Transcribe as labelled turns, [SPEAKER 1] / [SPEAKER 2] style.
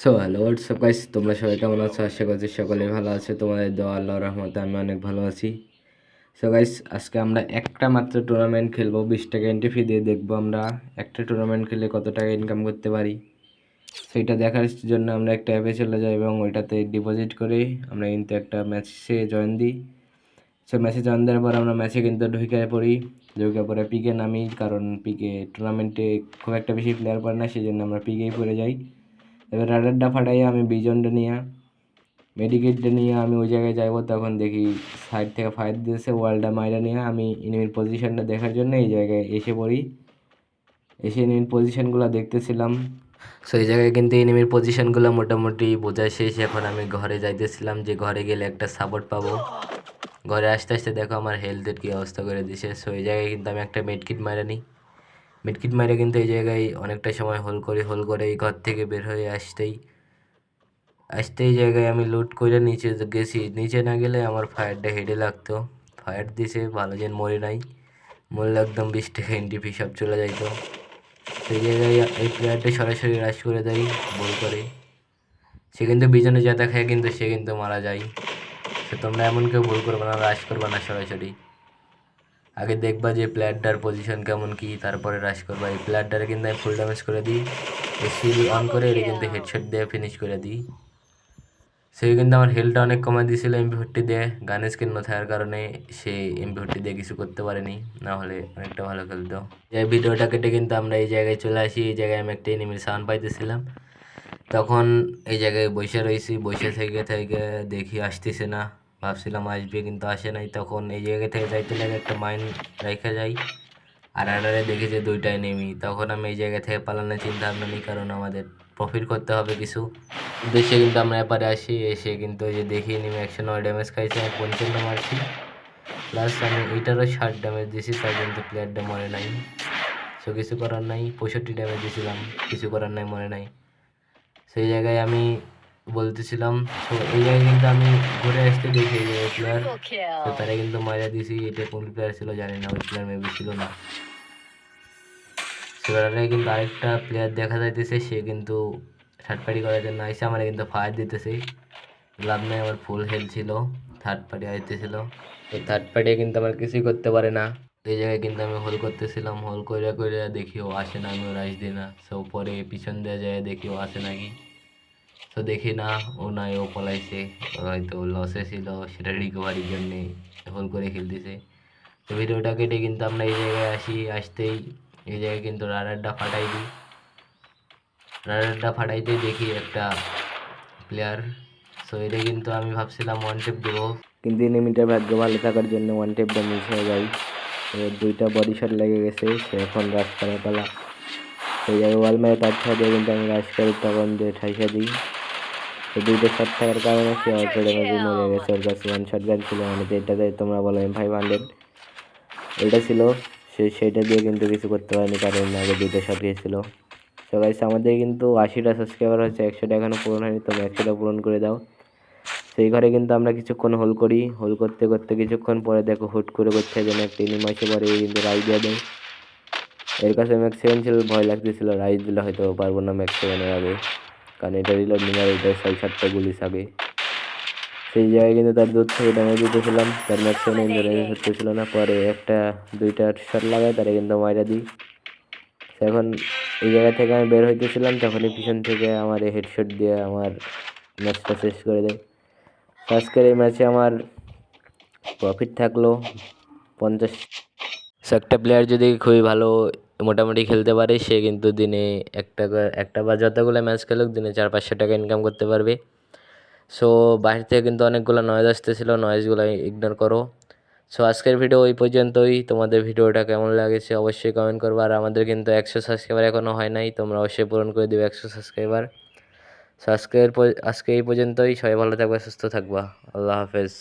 [SPEAKER 1] So hello WhatsApp guys তোমরা সবাই কেমন আছো? আশা করছি সকলেই ভালো আছে। তোমাদের দোয়া, আল্লাহর রহমতে আমি অনেক ভালো আছি। সো গাইস আজকে আমরা একটা মাত্র টুর্নামেন্ট খেলব। বিশ টাকা এন্ট্রি ফি দিয়ে দেখব আমরা একটা টুর্নামেন্ট খেলে কত টাকা ইনকাম করতে পারি। সেইটা দেখার জন্য আমরা একটা অ্যাপে চলে যাই এবং ওইটাতে ডিপোজিট করে আমরা কিন্তু একটা ম্যাচে জয়েন দিই। সো ম্যাচে জয়েন দেওয়ার পর আমরা ম্যাচে কিন্তু ঢুকে পড়ি। ঢুকে পরে পিকে নামি, কারণ পিকে টুর্নামেন্টে খুব একটা বেশি প্লেয়ার পড়ে না সেই জন্য আমরা পিকেই পড়ে যাই। এবার রাডারটা ফাটাই আমি, বিজনটা নিয়ে, মেডিকেটটা নিয়ে আমি ওই জায়গায় যাব তখন দেখি সাইড থেকে ফায়ার দিয়েছে ওয়ালটা মাইরা নিয়ে আমি এনিমির পজিশনটা দেখার জন্য এই জায়গায় এসে পড়ি। এসে এনিমির পজিশনগুলো দেখতেছিলাম। সো এই জায়গায় কিন্তু এনিমির পজিশনগুলো মোটামুটি বোঝা শেষ। এখন আমি ঘরে যাইতেছিলাম যে ঘরে গেলে একটা সাপোর্ট পাবো। ঘরে আসতে আসতে দেখো আমার হেলথের কী অবস্থা করে দিছে। সো এই জায়গায় কিন্তু আমি একটা মেডকিট মারা নিই। মিটকিট মারে কিন্তু এই জায়গায় অনেকটা সময় হোল করে হোল করে এই ঘর থেকে বের হয়ে আসতেই। আসতেই জায়গায় আমি লুট করে নিচে গেছি, নিচে না গেলে আমার ফায়ারটা হেডে লাগতো। ফায়ার দিছে, ভালো যেন মরে নাই। মরলে একদম বিশ টাকা এনটিপি সব চলে যাইতো। সেই জায়গায় এই প্লেয়ারটা সরাসরি রাশ করে দেয় বল করে। সে কিন্তু বিজনে জাতা খায় কিন্তু সে কিন্তু মারা যায়। তো তোমরা এমন কেউ ভুল করবে না রাশ করবে না সরাসরি। আগে দেখবা যে প্লেয়ারটার পজিশন কেমন কি, তারপরে রাশ করবা। এই প্লেয়ারটারে কিন্তু আমি ফুল ড্যামেজ করে দিই। সিল অন করে এটা কিন্তু হেডশট দিয়ে ফিনিশ করে দিই। সে কিন্তু আমার হেলটা অনেক কমাই দিয়েছিল এমপি ফোরটি দিয়ে। গানের স্কিন না থাকার কারণে সে এমপি ফোরটি দিয়ে কিছু করতে পারেনি। না হলে অনেকটা ভালো খেলতো। এই ভিডিওটা কেটে কিন্তু আমরা এই জায়গায় চলে আসি। এই জায়গায় আমি একটা এনিমির সাউন্ড পাইতেছিলাম। তখন এই জায়গায় বসে রয়েছি। বসে থেকে থেকে দেখি, আসতেছে না। ভাবছিলাম আসবে কিন্তু আসে নাই। তখন এই জায়গা থেকে যাইতে লাগে একটা মাইন রেখে যাই আর আডারে দেখি যে দুইটাই নেমি। তখন আমি এই জায়গা থেকে পালানোর চিন্তা ভাবনা নিই, কারণ আমাদের প্রফিট করতে হবে কিছু। দেশে কিন্তু আমরা এপারে আসি, এসে কিন্তু ওই যে দেখি নেমে একশো নয় ড্যামেজ খাইছে আমি পঞ্চান্ন মারছি। প্লাস আমি এইটারও ষাট ড্যামেজ দিয়েছি, তাই কিন্তু প্লেয়ারটা মরে নাই। সো কিছু করার নাই, পঁয়ষট্টি ড্যামেজ দিয়েছিলাম, কিছু করার নাই মনে নাই। সেই জায়গায় আমি বলতেছিলাম তো এই জায়গায় কিন্তু আমি ঘুরে আসতে দেখি যে প্লেয়ার তো তারা কিন্তু মারা দিছি এটা কোন প্লেয়ার ছিল জানি না ওই প্লেয়ার মেবি ছিল না। সেবারে কিন্তু আরেকটা প্লেয়ার দেখা যাইতেছে সে কিন্তু থার্ড পার্টি করার জন্য আইসে আমার কিন্তু ফায়ার দিতেছে। লাভ নাই আমার ফুল হেলথ ছিল থার্ড পার্টি আইতেছিল। তো থার্ড পার্টি কিন্তু আমার কিছুই করতে পারে না। এই জায়গায় কিন্তু আমি হোল করতেছিলাম হোল করে করে দেখি ও আসে না আমি ওর আইস দিই না। সো পরে পিছন দিয়ে যায় দেখি ও আসে নাকি। তো দেখি না, ও নাই, ও পলাইছে। হয়তো লসে ছিল, সেটা রিকভারির জন্যে হোল করে খেলতেছে। তো ভিডিওটা কেটে কিন্তু আমরা এই জায়গায় আসি, আসতেই এই জায়গায় কিন্তু রাডারটা ফাটাই দিই। রাডারটা ফাটাইতেই দেখি একটা প্লেয়ার সো এটা কিন্তু আমি ভাবছিলাম ওয়ান টেপ দেবো। কিন্তু এনিমিটার ভাগ্য ভালো থাকার জন্য ওয়ান টেপটা মিস হয়ে যায়। দুইটা বডি শট লেগে গেছে, সে এখন করার পালা। সেই জায়গায় ওয়াল মেরে তার ছাড়িয়ে কিন্তু আমি রাশ করে তখন দিয়ে ঠাইসা দিই। তো দুইটা শট থাকার কারণে সে অল্প ড্যামেজে মরে গেছে। ওর কাছে ওয়ান শট গান ছিল মানে যেটাতে তোমরা বলো এম ফাইভ হান্ড্রেড এটা ছিল সে সেইটা দিয়ে কিন্তু কিছু করতে পারেনি কারণ আগে দুইটা শট গিয়েছিল তো গাইস আমাদের কিন্তু আশিটা সাবস্ক্রাইবার হচ্ছে একশোটা এখনও পূরণ হয়নি তোমরা একশোটা পূরণ করে দাও। সেই ঘরে কিন্তু আমরা কিছুক্ষণ হোল করি। হোল করতে করতে কিছুক্ষণ পরে দেখো হুট করে করছে যেন একটা আসে পরে কিন্তু রাইজ দিয়ে দেয়। এর কাছে ম্যাক্স সেভেন ছিল, ভয় লাগতেছিল, রাইজ দিলে হয়তো পারব না ম্যাক্স সেভেনের আগে। কারণ এটা রিলোড নিয়ে এটা ছয় সাতটা গুলি থাকে সেই জায়গায় কিন্তু তার দূর থেকে ড্যামেজ দিতেছিলাম। তার ম্যাক্স সেভেন ড্যামেজ হতেছিল না। পরে একটা, দুইটা শট লাগাই তারা কিন্তু মাইরা দিই। এখন এই জায়গা থেকে আমি বের হইতেছিলাম, তখনই পিছন থেকে আমার এই হেডশট দিয়ে আমার ম্যাচটা শেষ করে দেয়। আজকের এই ম্যাচে আমার প্রফিট থাকল পঞ্চাশ। একটা প্লেয়ার যদি খুবই ভালো মোটামুটি খেলতে পারে, সে কিন্তু দিনে একটা একটা বা যতগুলো ম্যাচ খেলুক, দিনে চার পাঁচশো টাকা ইনকাম করতে পারবে। সো বাইরে থেকে কিন্তু অনেকগুলো নয়েজ আসতেছিলো নয়েজগুলো ইগনোর করো। সো আজকের ভিডিও ওই পর্যন্তই। তোমাদের ভিডিওটা কেমন লাগেছে অবশ্যই কমেন্ট করব। আর আমাদের কিন্তু একশো সাবস্ক্রাইবার এখনও হয় নাই, তোমরা অবশ্যই পূরণ করে দেবে একশো সাবস্ক্রাইবার সো আজকের আজকে এই পর্যন্তই। সবাই ভালো থাকবে, সুস্থ থাকবা। আল্লাহ হাফেজ।